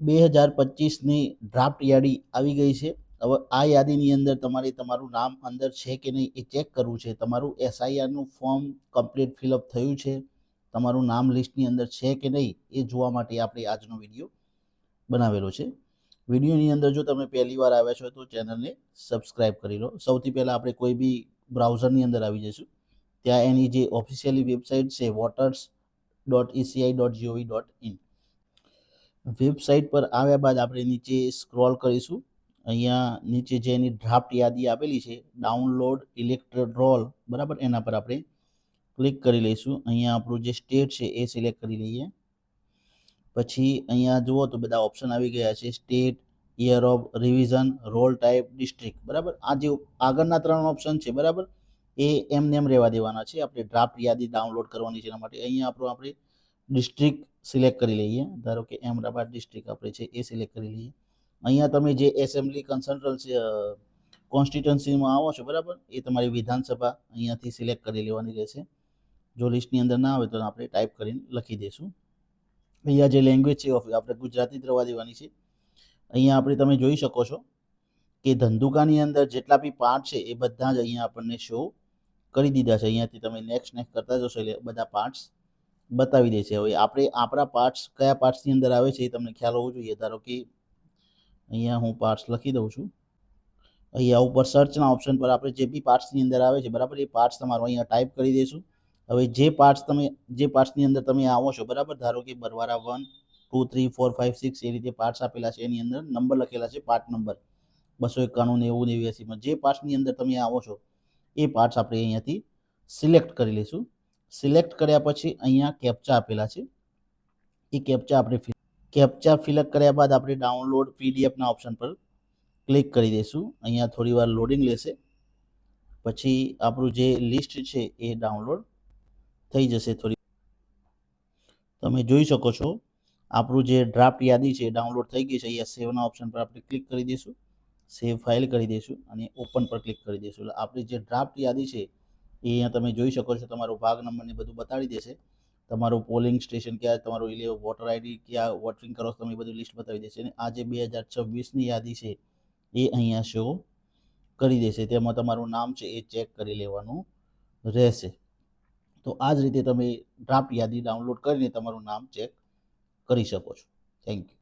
બે હજાર પચીસની ડ્રાફ્ટ યાદી આવી ગઈ છે. હવે આ યાદીની અંદર તમારે તમારું નામ અંદર છે કે નહીં એ ચેક કરવું છે. તમારું એસઆઈઆરનું ફોર્મ કમ્પ્લીટ ફિલઅપ થયું છે. તમારું નામ લિસ્ટની અંદર છે કે નહીં એ જોવા માટે આપણે આજનો વીડિયો બનાવેલો છે. વિડીયોની અંદર જો તમે પહેલી વાર આવ્યા છો તો ચેનલને સબસ્ક્રાઈબ કરી લો. સૌથી પહેલાં આપણે કોઈ બી બ્રાઉઝરની અંદર આવી જઈશું. ત્યાં એની જે ઓફિશિયલી વેબસાઇટ છે voters dot ECI dot GOV dot in website પર આવ્યા બાદ આપણે નીચે સ્ક્રોલ કરીશું. અહીંયા નીચે જે એની ડ્રાફ્ટ યાદી આપેલી છે ડાઉનલોડ ઇલેક્ટ્રોલ રોલ બરાબર? એના પર આપણે ક્લિક કરી લઈશું. અહીંયા આપણું જે સ્ટેટ છે એ સિલેક્ટ કરી લઈએ. પછી અહીંયા જુઓ તો બધા ઓપ્શન આવી ગયા છે. State year of revision roll type district બરાબર? આ જે આગળના ત્રણ ઓપ્શન છે, બરાબર? એ એમને એમ રહેવા દેવાના છે. આપણે ડ્રાફ્ટ યાદી ડાઉનલોડ કરવાની છે એના માટે. અહીંયા આપણું આપણે ડિસ્ટ્રિક્ટ સિલેક્ટ કરી લઈએ. ધારો કે અમદાવાદ ડિસ્ટ્રિક્ટ આપણે છે એ સિલેક્ટ કરી લઈએ. અહીંયા તમે જે એસેમ્બલી કન્સલ્ટન્સી કોન્સ્ટિટ્યુન્સીમાં આવો છો, બરાબર? એ તમારી વિધાનસભા અહીંયાથી સિલેક્ટ કરી લેવાની રહેશે. જો લિસ્ટની અંદર ના આવે તો આપણે ટાઈપ કરીને લખી દઈશું. અહીંયા જે લેંગ્વેજ છે આપણે ગુજરાતી જ રવા દેવાની છે. અહીંયા આપણે તમે જોઈ શકો છો કે ધંધુકાની અંદર જેટલા બી પાર્ટ છે, એ બધા જ અહીંયા આપણને શો કરી દીધા છે. અહીંયાથી તમે નેક્સ્ટ નેક્સ્ટ કરતા જશો એટલે બધા પાર્ટ્સ બતાવી દે છે. હવે આપણે, આપણા પાર્ટ્સ કયા પાર્ટ્સની અંદર આવે છે એ તમને ખ્યાલ હોવો જોઈએ. ધારો કે અહીંયા હું પાર્ટ્સ લખી દઉં છું. અહીંયા ઉપર સર્ચના ઓપ્શન પર આપણે જે બી પાર્ટ્સની અંદર આવે છે, બરાબર, એ પાર્ટ્સ તમારો અહીંયા ટાઈપ કરી દઈશું. હવે જે પાર્ટ્સ તમે, જે પાર્ટ્સની અંદર તમે આવો છો, બરાબર, ધારો કે Barwara one two three four five six એ રીતે પાર્ટ્સ આપેલા છે. એની અંદર નંબર લખેલા છે પાર્ટ નંબર બસો એકાણું નેવું નેવ્યાસીમાં જે પાર્ટ્સની અંદર તમે આવો છો, એ પાર્ટ્સ આપણે અહીંયાથી સિલેક્ટ કરી લઈશું. સિલેક્ટ કર્યા પછી અહીંયા કેપ્ચા આપેલા છે. એ કેપ્ચા આપણે કેપ્ચા ફિલઅપ કર્યા બાદ આપણે ડાઉનલોડ પીડીએફના ઓપ્શન પર ક્લિક કરી દઈશું. અહીંયા થોડી વાર લોડિંગ લેશે. પછી આપણું જે લિસ્ટ છે એ ડાઉનલોડ થઈ જશે થોડી. તમે જોઈ શકો છો, આપણું જે ડ્રાફ્ટ યાદી છે ડાઉનલોડ થઈ ગઈ છે. અહીંયા સેવના ઓપ્શન પર આપણે ક્લિક કરી દઈશું. સેવ ફાઇલ કરી દઈશું અને ઓપન પર ક્લિક કરી દઈશું. એટલે આપણી જે ડ્રાફ્ટ યાદી છે એ અહીંયા તમે જોઈ શકો છો, તમારો ભાગ નંબરને બધું બતાવી દેશે તમારું પોલિંગ સ્ટેશન ક્યાં, તમારું ઇલે વોટર આઈડી ક્યાં વોટિંગ કરો તમે બધું લિસ્ટ બતાવી દેશે અને આ જે બે હજાર છવ્વીસની યાદી છે, એ અહીંયા શો કરી દેશે તેમાં તમારું નામ છે, એ ચેક કરી લેવાનું રહેશે. તો આ જ રીતે તમે ડ્રાફ્ટ યાદી ડાઉનલોડ કરીને તમારું નામ ચેક કરી શકો છો. Thank you